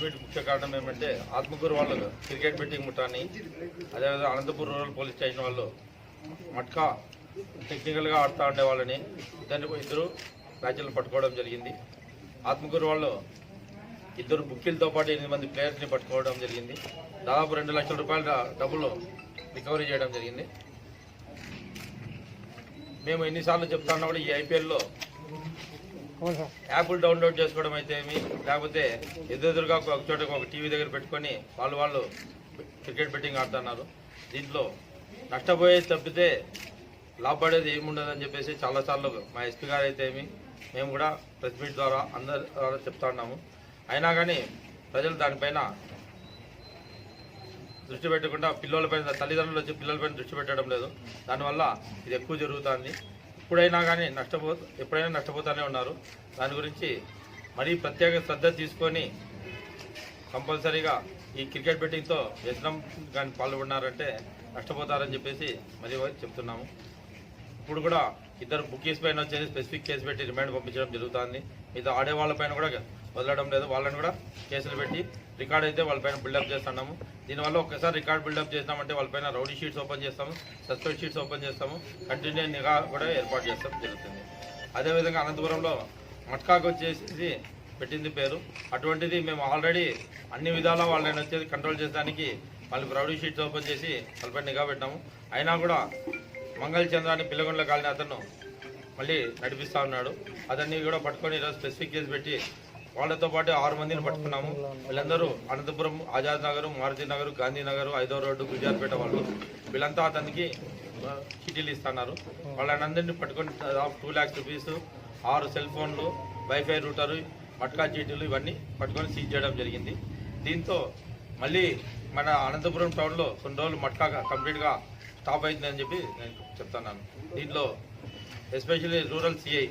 Press ముఖ్య కారణం ఏమంటే ఆత్మకూరు వాళ్ళు క్రికెట్ బెట్టింగ్ ముఠాన్ని అదేవిధంగా అనంతపూర్ రూరల్ పోలీస్ స్టేషన్ వాళ్ళు మట్కా టెక్నికల్గా ఆడుతూ ఉండే వాళ్ళని ఇద్దరు ఇద్దరు బ్యాచ్లు పట్టుకోవడం జరిగింది. ఆత్మకూరు వాళ్ళు ఇద్దరు బుక్కీలతో పాటు ఎనిమిది మంది ప్లేయర్స్ని పట్టుకోవడం జరిగింది. దాదాపు రెండు లక్షల రూపాయల డబ్బులు రికవరీ చేయడం జరిగింది. మేము ఎన్నిసార్లు చెప్తున్నా కూడా ఈ ఐపీఎల్లో యాప్లు డౌన్లోడ్ చేసుకోవడం అయితే ఏమి? లేకపోతే ఎదురుగా ఒక చోట ఒక టీవీ దగ్గర పెట్టుకొని వాళ్ళు వాళ్ళు క్రికెట్ బెట్టింగ్ ఆడుతున్నారు. దీంట్లో నష్టపోయేది తప్పితే లాభపడేది ఏముండదని చెప్పేసి చాలాసార్లు మా ఎస్పీ గారు అయితే ఏమి? మేము కూడా ప్రెస్ మీట్ ద్వారా అందరి ద్వారా చెప్తా ఉన్నాము. అయినా కానీ ప్రజలు దానిపైన దృష్టి పెట్టకుండా పిల్లలపైన తల్లిదండ్రులు వచ్చి పిల్లలపైన దృష్టి పెట్టడం లేదు. దానివల్ల ఇది ఎక్కువ జరుగుతుంది. ఎప్పుడైనా కానీ నష్టపో ఎప్పుడైనా నష్టపోతూనే ఉన్నారు. దాని గురించి మరీ ప్రత్యేక శ్రద్ధ తీసుకొని కంపల్సరీగా ఈ క్రికెట్ బెట్టింగ్తో వ్యసనం కానీ పాల్గొన్నారంటే నష్టపోతారని చెప్పేసి మరీ చెప్తున్నాము. ఇప్పుడు కూడా ఇద్దరు బుకీస్ పైన వచ్చేసి స్పెసిఫిక్ కేసు పెట్టి రిమాండ్ పంపించడం జరుగుతుంది. మిగతా ఆడేవాళ్ళ పైన కూడా వదలడం లేదు. వాళ్ళని కూడా కేసులు పెట్టి రికార్డ్ అయితే వాళ్ళపైన బిల్డప్ చేస్తున్నాము. దీనివల్ల ఒక్కసారి రికార్డ్ బిల్డప్ చేసినామంటే వాళ్ళపైన రౌడీ షీట్స్ ఓపెన్ చేస్తాము సస్పెండ్ షీట్స్ ఓపెన్ చేస్తాము కంటిన్యూ నిఘా కూడా ఏర్పాటు చేస్తాం జరుగుతుంది. అదేవిధంగా అనంతపురంలో మట్కాకు వచ్చేసి పెట్టింది పేరు. అటువంటిది మేము ఆల్రెడీ అన్ని విధాలా వాళ్ళని వచ్చేసి కంట్రోల్ చేసడానికి వాళ్ళకి రౌడీ షీట్స్ ఓపెన్ చేసి వాళ్ళపై నిఘా పెట్టాము అయినా కూడా మంగళ చంద్ర అని పిల్లగొండల కాలిన అతను మళ్ళీ నడిపిస్తా ఉన్నాడు. అతన్ని కూడా పట్టుకొని ఈరోజు స్పెసిఫిక్ కేసు పెట్టి వాళ్ళతో పాటు ఆరు మందిని పట్టుకున్నాము. వీళ్ళందరూ అనంతపురం ఆజాద్ నగర్ మారుతి నగర్ గాంధీనగర్ ఐదో రోడ్డు గుజార్పేట వాళ్ళు. వీళ్ళంతా అతనికి చిటీలు చీటీలు ఇస్తున్నారు. వాళ్ళందరినీ పట్టుకొని టూ ల్యాక్స్ రూపీస్ ఆరు సెల్ ఫోన్లు వైఫై రూటరు మట్కా చీటీలు ఇవన్నీ పట్టుకొని సీజ్ చేయడం జరిగింది. దీంతో మళ్ళీ మన అనంతపురం టౌన్లో కొన్ని రోజులు మట్కా కంప్లీట్గా స్టాప్ అవుతుందని చెప్పి నేను చెప్తున్నాను. దీంట్లో especially rural CI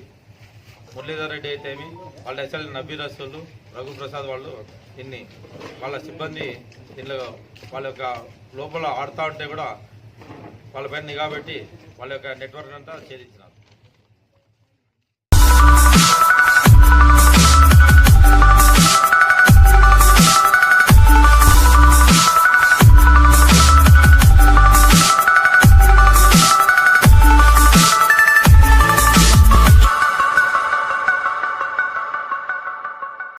Muralidhar Reddy అయితేమి వాళ్ళ ఎస్ఎల్ నబీ రసూలు రఘుప్రసాద్ వాళ్ళు దీన్ని వాళ్ళ సిబ్బంది దీనిలో వాళ్ళ యొక్క లోపల ఆడుతూ ఉంటే కూడా వాళ్ళపైన నిఘా పెట్టి వాళ్ళ యొక్క నెట్వర్క్ అంతా ఛేదించిన